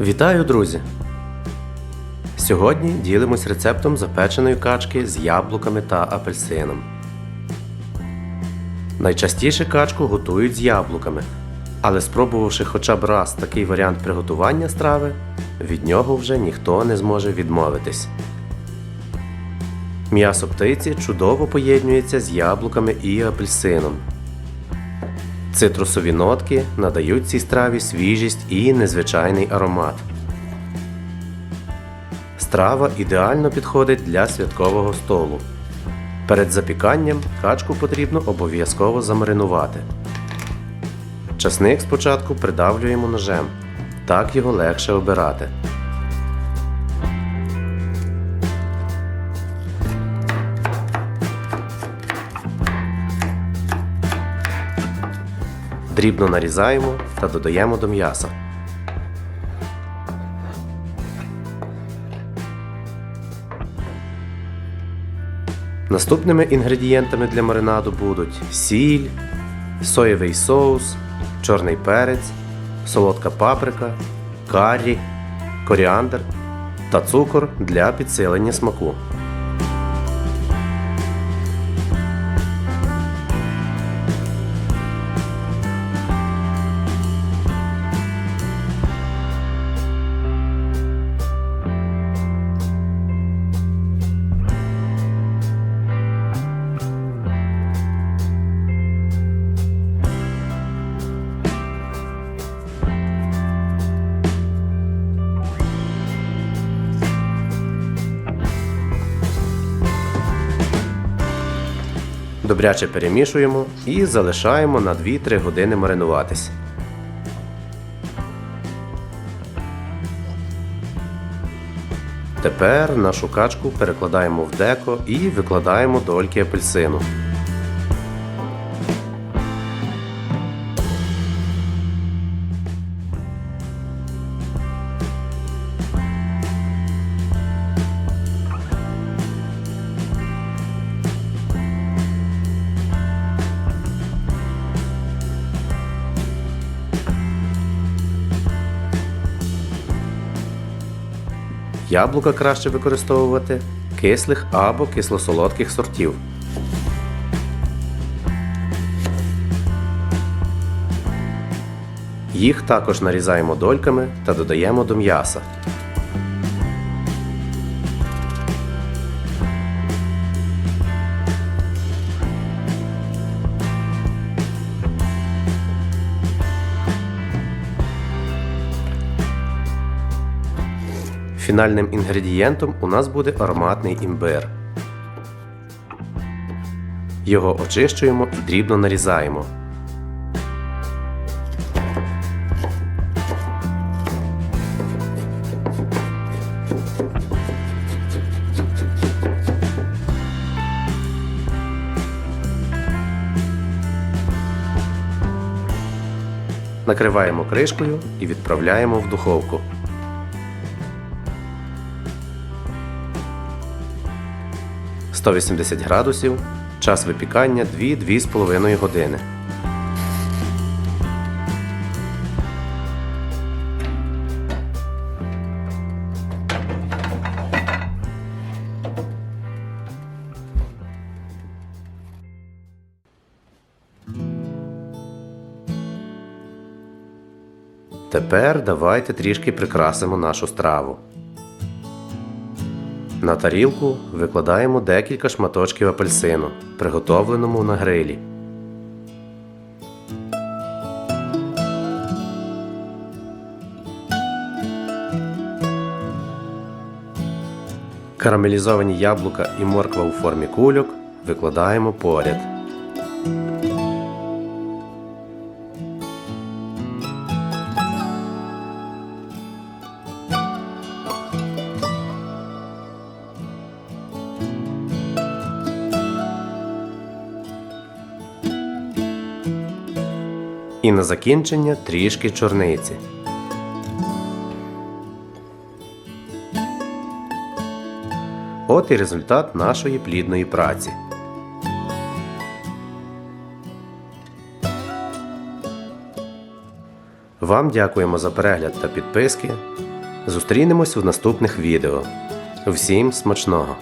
Вітаю, друзі! Сьогодні ділимось рецептом запеченої качки з яблуками та апельсином. Найчастіше качку готують з яблуками, але спробувавши хоча б раз такий варіант приготування страви, від нього вже ніхто не зможе відмовитись. М'ясо птиці чудово поєднується з яблуками і апельсином. Цитрусові нотки надають цій страві свіжість і незвичайний аромат. Страва ідеально підходить для святкового столу. Перед запіканням качку потрібно обов'язково замаринувати. Часник спочатку придавлюємо ножем, так його легше обирати. Дрібно нарізаємо та додаємо до м'яса. Наступними інгредієнтами для маринаду будуть сіль, соєвий соус, чорний перець, солодка паприка, каррі, коріандр та цукор для підсилення смаку. Добряче перемішуємо і залишаємо на 2-3 години маринуватись. Тепер нашу качку перекладаємо в деко і викладаємо дольки апельсину. Яблука краще використовувати кислих або кисло-солодких сортів. Їх також нарізаємо дольками та додаємо до м'яса. Фінальним інгредієнтом у нас буде ароматний імбир. Його очищуємо і дрібно нарізаємо. Накриваємо кришкою і відправляємо в духовку. – 180 градусів, час випікання 2-2,5 години. Тепер давайте трішки прикрасимо нашу страву. На тарілку викладаємо декілька шматочків апельсину, приготовленому на грилі. Карамелізовані яблука і морква у формі кульок викладаємо поряд. І на закінчення трішки чорниці. От і результат нашої плідної праці. Вам дякуємо за перегляд та підписки. Зустрінемось у наступних відео. Всім смачного!